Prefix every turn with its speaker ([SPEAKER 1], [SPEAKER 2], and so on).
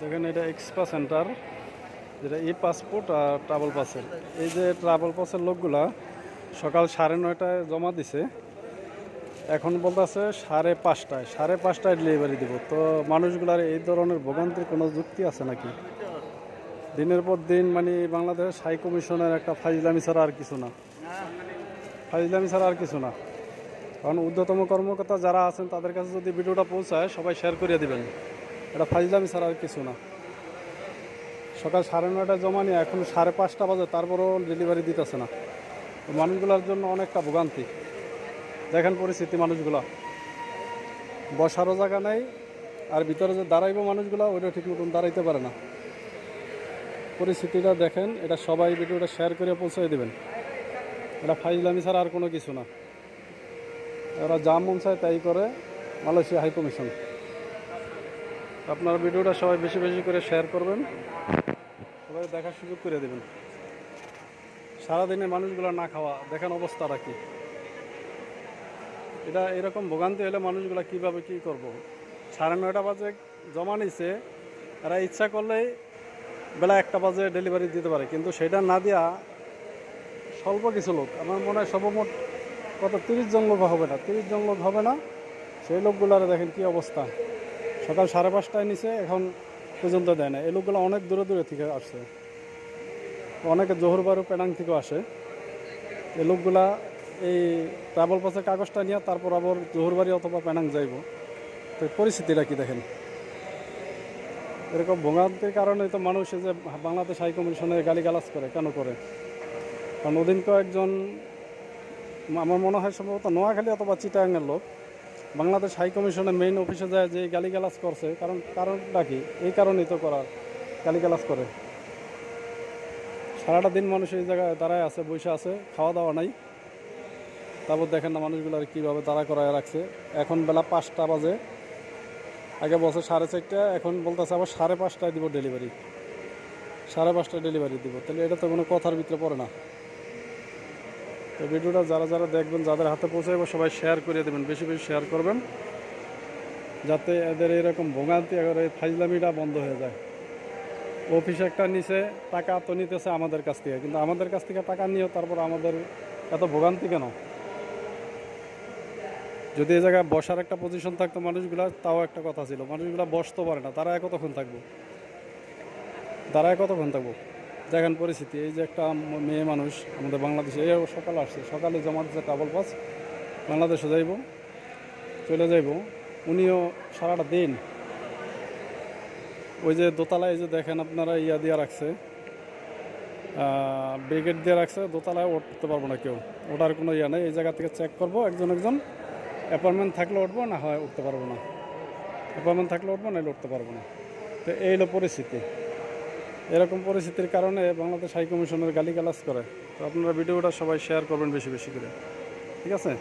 [SPEAKER 1] দেখেন এটা এক্সপা সেন্টার, যেটা ই পাসপোর্ট আর ট্রাভেল পাসের এই যে ট্রাভেল পাসের লোকগুলা সকাল সাড়ে নয়টায় জমা দিছে, এখন বলতেছে সাড়ে পাঁচটায় সাড়ে পাঁচটায় ডেলিভারি দিব। তো মানুষগুলার এই ধরনের ভোগান্তির কোনো যুক্তি আছে নাকি? দিনের পর দিন মানে বাংলাদেশ হাই কমিশনের একটা ফাইজলামি ছাড়া আর কিছু না। ফাইজলামি ছাড়া আর কিছু না। কারণ ঊর্ধ্বতম কর্মকর্তা যারা আছেন, তাদের কাছে যদি ভিডিওটা পৌঁছায়, সবাই শেয়ার করে দিবেন। এটা ফাইজলামি ছাড়া আর কিছু না। সকাল সাড়ে নয়টায় জমা নিয়ে এখন সাড়ে পাঁচটা বাজে, তারপরও ডেলিভারি দিতেছে না। মানুষগুলোর জন্য অনেকটা ভোগান্তি। দেখেন পরিস্থিতি মানুষগুলা। বসারও জায়গা নেই, আর ভিতরে যে দাঁড়াইব মানুষগুলা, ওইটা ঠিক মতন দাঁড়াইতে পারে না। পরিস্থিতিটা দেখেন, এটা সবাই ভিডিওটা শেয়ার করে পৌঁছে দেবেন। এটা ফাইজলামি ছাড়া আর কোনো কিছু না। ওরা যা মন চায় তাই করে, মালয়েশিয়া হাই কমিশন আপনারা ভিডিওটা সবাই বেশি বেশি করে শেয়ার করবেন। সবাই দেখার সুযোগ করে দেবেন। সারাদিনে মানুষগুলো না খাওয়া, দেখেন অবস্থাটা কি। এটা এরকম ভোগান্তি হলে মানুষগুলো কীভাবে কি করব? সাড়ে নয়টা বাজে জমা নিছে, এরা ইচ্ছা করলেই বেলা একটা বাজে ডেলিভারি দিতে পারে, কিন্তু সেটা না দিয়া স্বল্প কিছু লোক, আমার মনে হয় সর্বমোট কত তিরিশ জন লোক হবে না, তিরিশ জন লোক হবে না, সেই লোকগুলার দেখেন কি অবস্থা। সকাল সাড়ে পাঁচটায় নিচে এখন পর্যন্ত দেয় না এই লোকগুলো অনেক দূরে দূরে থেকে আসছে। অনেকে জোহরবারু পেনাং থেকেও আসে। এই লোকগুলা এই ট্রাভেল পাসের কাগজটা নিয়ে তারপর আবার জোহরবাড়ি অথবা পেনাং যাইব। তো পরিস্থিতিটা কি দেখেন? এরকম ভোগান্তির কারণে তো মানুষ যে বাংলাদেশ হাই কমিশনে গালিগালাজ করে, কেন করে? কারণ ওদিন কয়েকজন, আমার মনে হয় সম্ভবত নোয়াখালী অথবা চিটাঙ্গের লোক বাংলাদেশ হাই কমিশনের মেইন অফিসে যায় যে গালিগালাজ করছে, কারণ কারণটা কি? এই কারণেই তো করার গালিগালাজ করে। সারাটা দিন মানুষ এই জায়গায় দাঁড়ায় আছে, বসে আছে, খাওয়া দাওয়া নাই। তারপর দেখেন না মানুষগুলো আর কীভাবে তারা করায় রাখছে। এখন বেলা পাঁচটা বাজে। আগে বলছে সাড়ে চারটা, এখন বলতেছে আবার সাড়ে পাঁচটায় দিব ডেলিভারি সাড়ে পাঁচটায় ডেলিভারি দিব। তাহলে এটা তো কোনো কথার ভিতরে পড়ে না। তো ভিডিওটা যারা যারা দেখবেন, যাদের হাতে পৌঁছে পৌঁছাইব, সবাই শেয়ার করে দেবেন, বেশি বেশি শেয়ার করবেন, যাতে এদের এরকম ভোগান্তি এই ফাইজলামিটা বন্ধ হয়ে যায়। অফিস একটা নিচে টাকা তো নিতেছে আমাদের কাছ থেকে, কিন্তু আমাদের কাছ থেকে টাকা নিয়েও তারপর আমাদের এত ভোগান্তি কেন? যদি এই জায়গায় বসার একটা পজিশন থাকতো মানুষগুলা, তাও একটা কথা ছিল, মানুষগুলা বসতে পারে না, তারা কতক্ষণ থাকব। তারা কতক্ষণ থাকব। দেখেন পরিস্থিতি, এই যে একটা মেয়ে মানুষ আমাদের বাংলাদেশে এই সকালে আসছে, সকালে জমা দিচ্ছে ট্রাভেল পাস, বাংলাদেশে যাইব, চলে যাইব, উনিও সারাটা দিন ওই যে দোতলায় যে দেখেন আপনারা ইয়া দিয়ে রাখছে ব্রিগেড দিয়ে রাখছে, দোতলায় উঠতে পারব না কেউ ওঠার কোনো ইয়া নেই, এই জায়গা থেকে চেক করব, একজন একজন, অ্যাপয়েন্টমেন্ট থাকলে উঠবো, না হয় উঠতে পারব না, অ্যাপয়েন্টমেন্ট থাকলে উঠবো নাহলে উঠতে পারব না, তো এই হলো পরিস্থিতি। এরকম পরিস্থিতির কারণে বাংলাদেশ হাই কমিশনের গালিগালাজ করে। তো আপনারা ভিডিওটা সবাই শেয়ার করবেন বেশি বেশি করে। ঠিক আছে?